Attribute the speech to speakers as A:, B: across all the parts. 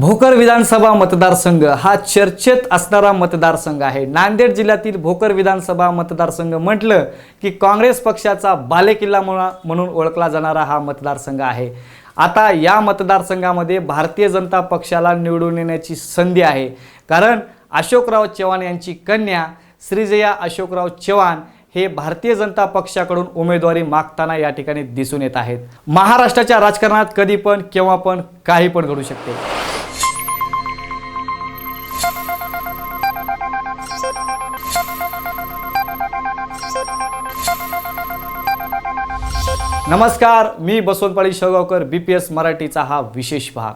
A: भोकर विधानसभा मतदारसंघ हा चर्चेत असणारा मतदारसंघ आहे. नांदेड जिल्ह्यातील भोकर विधानसभा मतदारसंघ म्हटलं की काँग्रेस पक्षाचा बालेकिल्ला म्हणून ओळखला जाणारा हा मतदारसंघ आहे. आता या मतदारसंघामध्ये भारतीय जनता पक्षाला निवडून येण्याची संधी आहे. कारण अशोकराव चव्हाण यांची कन्या श्रीजया अशोकराव चव्हाण हे भारतीय जनता पक्षाकडून उमेदवारी मागताना या ठिकाणी दिसून येत आहेत. महाराष्ट्राच्या राजकारणात कधी पण केव्हा पण काही पण घडू शकते. नमस्कार मी बसवंतपाळी शेगावकर बी पी एस मराठीचा हा विशेष भाग.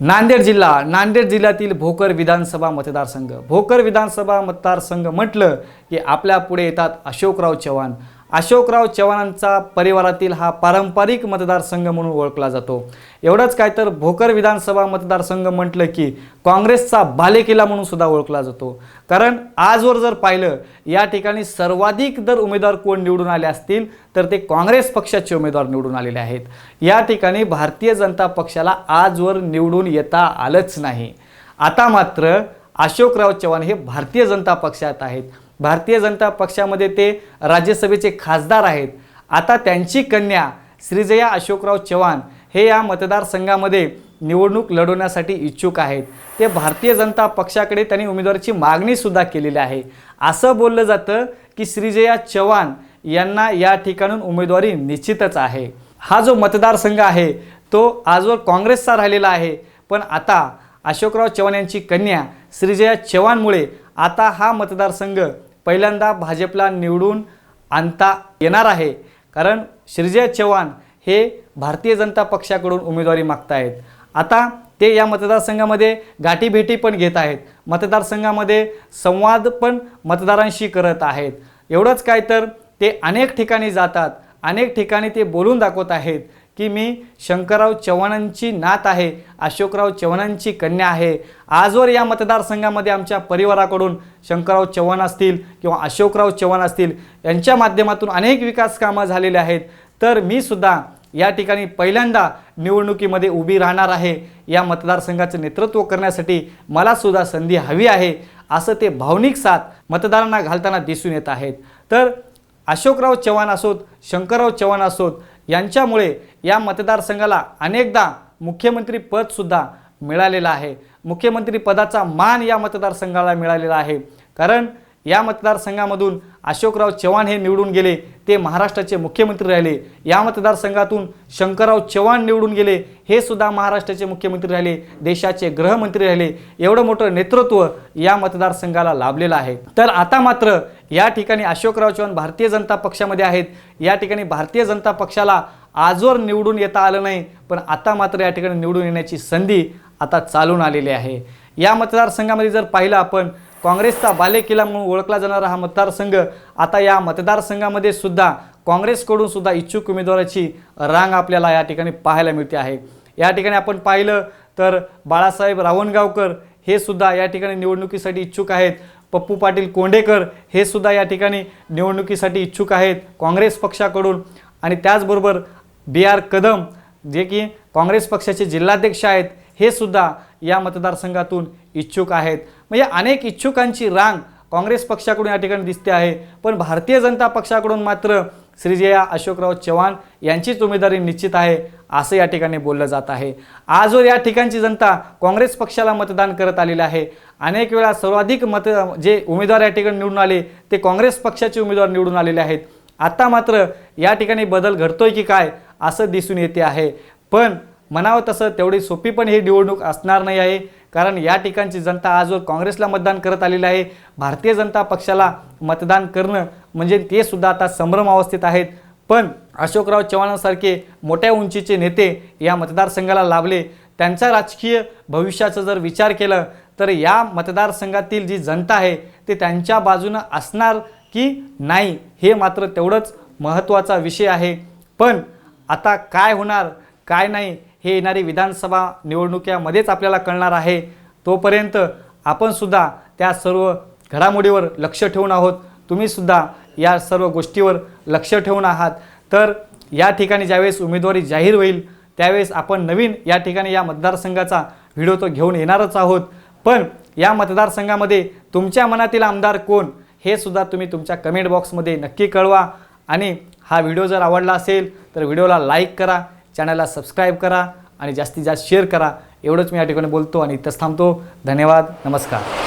A: नांदेड जिल्हा नांदेड जिल्ह्यातील भोकर विधानसभा मतदारसंघ. भोकर विधानसभा मतदारसंघ म्हटलं की आपल्या पुढे येतात अशोकराव चव्हाण. अशोकराव चव्हाणांचा परिवारातील हा पारंपरिक मतदारसंघ म्हणून ओळखला जातो. एवढंच काय तर भोकर विधानसभा मतदारसंघ म्हटलं की काँग्रेसचा बालेकिल्ला म्हणून सुद्धा ओळखला जातो. कारण आजवर जर पाहिलं या ठिकाणी सर्वाधिक जर उमेदवार कोण निवडून आले असतील तर ते काँग्रेस पक्षाचे उमेदवार निवडून आलेले आहेत. या ठिकाणी भारतीय जनता पक्षाला आजवर निवडून येता आलंच नाही. आता मात्र अशोकराव चव्हाण हे भारतीय जनता पक्षात आहेत. भारतीय जनता पक्षामध्ये ते राज्यसभेचे खासदार आहेत. आता त्यांची कन्या श्रीजया अशोकराव चव्हाण हे या मतदारसंघामध्ये निवडणूक लढवण्यासाठी इच्छुक आहेत. ते भारतीय जनता पक्षाकडे त्यांनी उमेदवारीची मागणीसुद्धा केलेली आहे. असं बोललं जातं की श्रीजया चव्हाण यांना या ठिकाणून उमेदवारी निश्चितच आहे. हा जो मतदारसंघ आहे तो आजवर काँग्रेसचा राहिलेला आहे. पण आता अशोकराव चव्हाण यांची कन्या श्रीजया चव्हाणमुळे आता हा मतदारसंघ पहिल्यांदा भाजपला निवडून आणता येणार आहे. कारण श्रीजय चव्हाण हे भारतीय जनता पक्षाकडून उमेदवारी मागतायत. आता ते या मतदारसंघामध्ये गाठीभेटी पण घेत आहेत. मतदारसंघामध्ये संवाद पण मतदारांशी करत आहेत. एवढंच काय तर ते अनेक ठिकाणी जातात. अनेक ठिकाणी ते बोलून दाखवत आहेत. की मी शंकरराव चव्हाणांची नात आहे अशोकराव चव्हाणांची कन्या आहे. आजवर या मतदारसंघामध्ये आमच्या परिवाराकडून शंकरराव चव्हाण असतील किंवा अशोकराव चव्हाण असतील यांच्या माध्यमातून अनेक विकास कामं झालेले आहेत. तर मी सुद्धा या ठिकाणी पहिल्यांदा निवडणुकीमध्ये उभी राहणार आहे. या मतदारसंघाचं नेतृत्व करण्यासाठी मला सुद्धा संधी हवी आहे असं ते भावनिक साथ मतदारांना घालताना दिसून येत आहेत. तर अशोकराव चव्हाण असोत शंकरराव चव्हाण असोत यांच्यामुळे या मतदारसंघाला अनेकदा मुख्यमंत्री पदसुद्धा मिळालेलं आहे. मुख्यमंत्री पदाचा मान या मतदारसंघाला मिळालेला आहे. कारण या मतदारसंघामधून अशोकराव चव्हाण हे निवडून गेले ते महाराष्ट्राचे मुख्यमंत्री राहिले. या मतदारसंघातून शंकरराव चव्हाण निवडून गेले हे सुद्धा महाराष्ट्राचे मुख्यमंत्री राहिले देशाचे गृहमंत्री राहिले. एवढं मोठं नेतृत्व या मतदारसंघाला लाभलेलं आहे. तर आता मात्र या ठिकाणी अशोकराव चव्हाण भारतीय जनता पक्षामध्ये आहेत. या ठिकाणी भारतीय जनता पक्षाला आजवर निवडून येता आलं नाही पण आता मात्र या ठिकाणी निवडून येण्याची संधी आता चालून आलेली आहे. या मतदारसंघामध्ये जर पाहिलं आपण काँग्रेसचा बालेकिल्ला म्हणून ओळखला जाणारा हा मतदारसंघ आता या मतदारसंघामध्ये सुद्धा काँग्रेसकडून सुद्धा इच्छुक उमेदवाराची रांग आपल्याला या ठिकाणी पाहायला मिळते आहे. या ठिकाणी आपण पाहिलं तर बाळासाहेब रावणगावकर हे सुद्धा या ठिकाणी निवडणुकीसाठी इच्छुक आहेत. पप्पू पाटील कोंडेकर हे सुद्धा या ठिकाणी निवडणुकीसाठी इच्छुक आहेत काँग्रेस पक्षाकडून. आणि त्याचबरोबर बी आर कदम जे की काँग्रेस पक्षाचे जिल्हाध्यक्ष आहेत हे सुद्धा या मतदारसंघातून इच्छुक आहेत. म्हणजे अनेक इच्छुकांची रांग काँग्रेस पक्षाकडून या ठिकाणी दिसते आहे. पण भारतीय जनता पक्षाकडून मात्र श्रीजया अशोकराव चव्हाण यांचीच उमेदवारी निश्चित आहे असं या ठिकाणी बोललं जात आहे. आजवर या ठिकाणची जनता काँग्रेस पक्षाला मतदान करत आलेली आहे. अनेक वेळा सर्वाधिक मत जे उमेदवार या ठिकाणी निवडून आले ते काँग्रेस पक्षाचे उमेदवार निवडून आलेले आहेत. आता मात्र या ठिकाणी बदल घडतोय की काय असं दिसून येते आहे. पण म्हणावं तसं तेवढी सोपी पण ही निवडणूक असणार नाही आहे. कारण या ठिकाणची जनता आजवर काँग्रेसला मतदान करत आलेली आहे. भारतीय जनता पक्षाला मतदान करणं म्हणजे ते सुद्धा आता संभ्रम अवस्थेत आहेत. पण अशोकराव चव्हाणांसारखे मोठ्या उंचीचे नेते या मतदारसंघाला लाभले. त्यांचा राजकीय भविष्याचा जर विचार केलं तर या मतदारसंघातील जी जनता आहे ते त्यांच्या बाजूनं असणार की नाही हे मात्र तेवढंच महत्त्वाचा विषय आहे. पण आता काय होणार? काय नाही हे येणारी विधानसभा निवडणुकीमध्येच आपल्याला कळणार आहे. तोपर्यंत आपणसुद्धा त्या सर्व घडामोडीवर लक्ष ठेवून आहोत. तुम्हीसुद्धा या सर्व गोष्टीवर लक्ष ठेवून आहात. तर या ठिकाणी ज्यावेळेस उमेदवारी जाहीर होईल त्यावेळेस आपण नवीन या ठिकाणी या मतदारसंघाचा व्हिडिओ तो घेऊन येणारच आहोत. पण या मतदारसंघामध्ये तुमच्या मनातील आमदार कोण हे सुद्धा तुम्ही तुमच्या कमेंट बॉक्समध्ये नक्की कळवा. आणि हा व्हिडिओ जर आवडला असेल तर व्हिडिओला लाईक करा. चॅनलला सबस्क्राईब करा आणि जास्तीत जास्त शेअर करा. एवढंच मी या ठिकाणी बोलतो आणि इथंच थांबतो. धन्यवाद. नमस्कार.